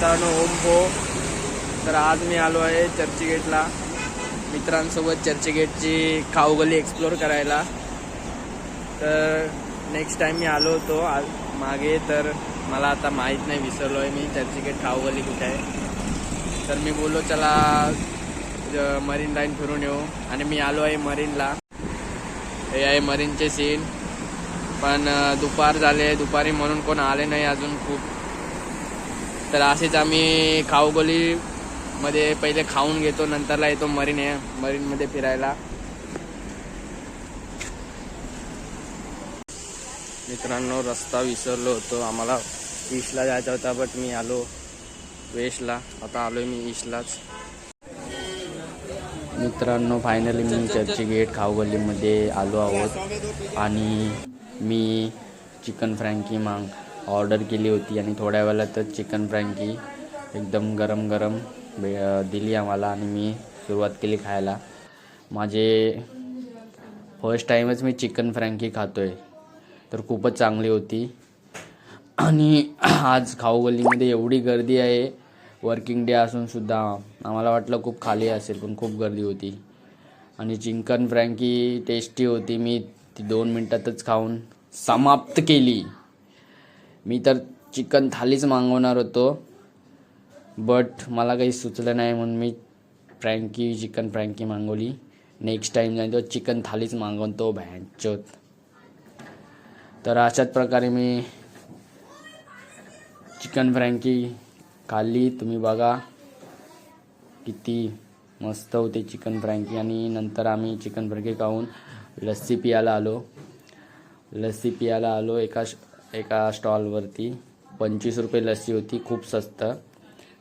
मित्रांनो ओम भो तर आज मी आलो आहे चर्चगेटला मित्रांसोबत चर्चगेटची खाऊगली एक्सप्लोर करायला. तर नेक्स्ट टाइम मी आलो होतो आज मागे तर मला आता माहीत नाही विसरलो आहे मी चर्चगेट खाऊगली कुठे आहे. तर मी बोललो चला ज- मरीन लाईन फिरून येऊ. आणि मी आलो आहे मरीनला. हे आहे मरीनचे सीन पण दुपार झाले दुपारी म्हणून कोण आले नाही अजून खूप. तर असेच आम्ही खाऊगोली मध्ये पहिले खाऊन घेतो नंतरला येतो मरीन आहे मरीनमध्ये फिरायला. मित्रांनो रस्ता विसरलो होतो. आम्हाला ईस्टला जायचा होता बट मी आलो वेस्टला आता आलोय मी ईस्टलाच मित्रांनो फायनली मी चर्ची गेट खाऊगल्लीमध्ये आलो आहोत. आणि मी चिकन फ्रँकी मांग ऑर्डर केली होती आणि थोड्या वेळातच चिकन फ्रँकी एकदम गरम गरम बे दिली आम्हाला आणि मी सुरुवात केली खायला. माझे फर्स्ट टाईमच मी चिकन फ्रँकी खातो आहे तर खूपच चांगली होती. आणि आज खाऊगल्लीमध्ये एवढी गर्दी आहे. वर्किंग डे असूनसुद्धा आम्हाला वाटलं खूप खाली असेल पण खूप गर्दी होती. आणि चिकन फ्रँकी टेस्टी होती. मी ती दोन मिनटातच खाऊन समाप्त केली. मी तर चिकन थालीच मागवणार होतो. बट मला काही सुचलं नाही म्हणून मी फ्रँकी चिकन फ्रँकी मागवली. नेक्स्ट टाईम जाईन तो चिकन थालीच मागवतो भँचोत. तर अशाच प्रकारे मी चिकन फ्रँकी खाल्ली. तुम्ही बघा किती मस्त होते चिकन फ्रँकी. आणि नंतर आम्ही चिकन फ्रँकी खाऊन लस्सी पियाला आलो. लस्सी पियाला आलो एका एका स्टॉलवरती. पंचवीस रुपये लस्सी होती खूप स्वस्त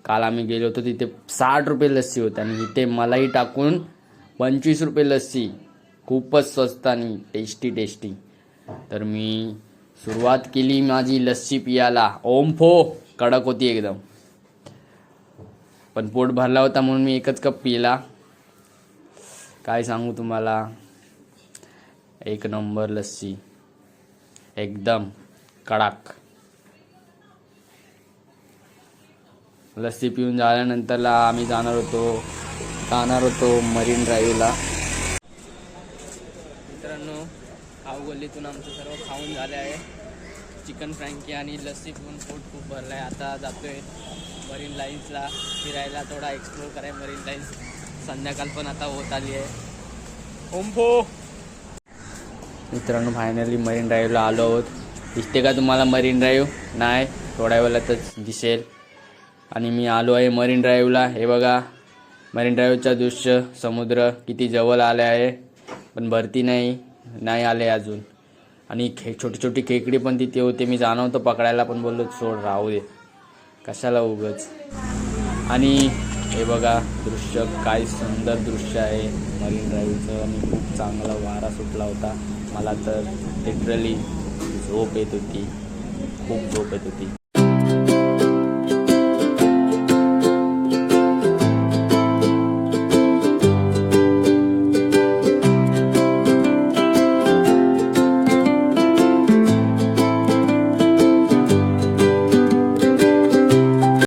काल आम्ही गेलो होतो तिथे साठ रुपये लस्सी होती आणि इथे मलाई टाकून पंचवीस रुपये लस्सी. खूपच स्वस्त आणि टेस्टी टेस्टी तर मी सुरुवात केली माझी लस्सी पियाला. ओम फो कडक होती एकदम. पण पोट भरला होता म्हणून मी एकच कप पिला. काय सांगू तुम्हाला? एक नंबर लस्सी. एकदम. कडक। लस्सी पिऊन झाल्यानंतरला आम्ही जाणार होतो जाणार होतो मरीन ड्राईव्हला मित्रांनो खाऊगल्लीतून आमचं सर्व खाऊन झाले आहे. चिकन फ्रँकी आणि लस्सी पिऊन पोट खूप भरलं आहे आता जातोय मरीन लाईन्सला फिरायला थोडा एक्सप्लोर कराय मरीन लाईन्स संध्याकाळ पण आता होत आली आहे. ओम्फो मित्रांनो फायनली मरीन ड्राईव्हला आलो आहोत. दिसते का तुम्हाला मरीन ड्राईव्ह नाही थोड्या वेळातच दिसेल. आणि मी आलो आहे मरीन ड्राईव्हला हे बघा मरीन ड्राईव्हचं दृश्य समुद्र किती जवळ आले आहे. पण भरती नाही नाही आले अजून. आणि खे छोटी छोटी खेकडी पण तिथे होते. मी जाणवतो पकडायला पण बोललो सोड राहू दे. कशाला उगच? आणि हे बघा दृश्य काय सुंदर दृश्य आहे. मरीन ड्राईव्हचं आणि खूप चांगला वारा सुटला होता. मला तर लिटरली झोप येत होती खूप झोप येत होती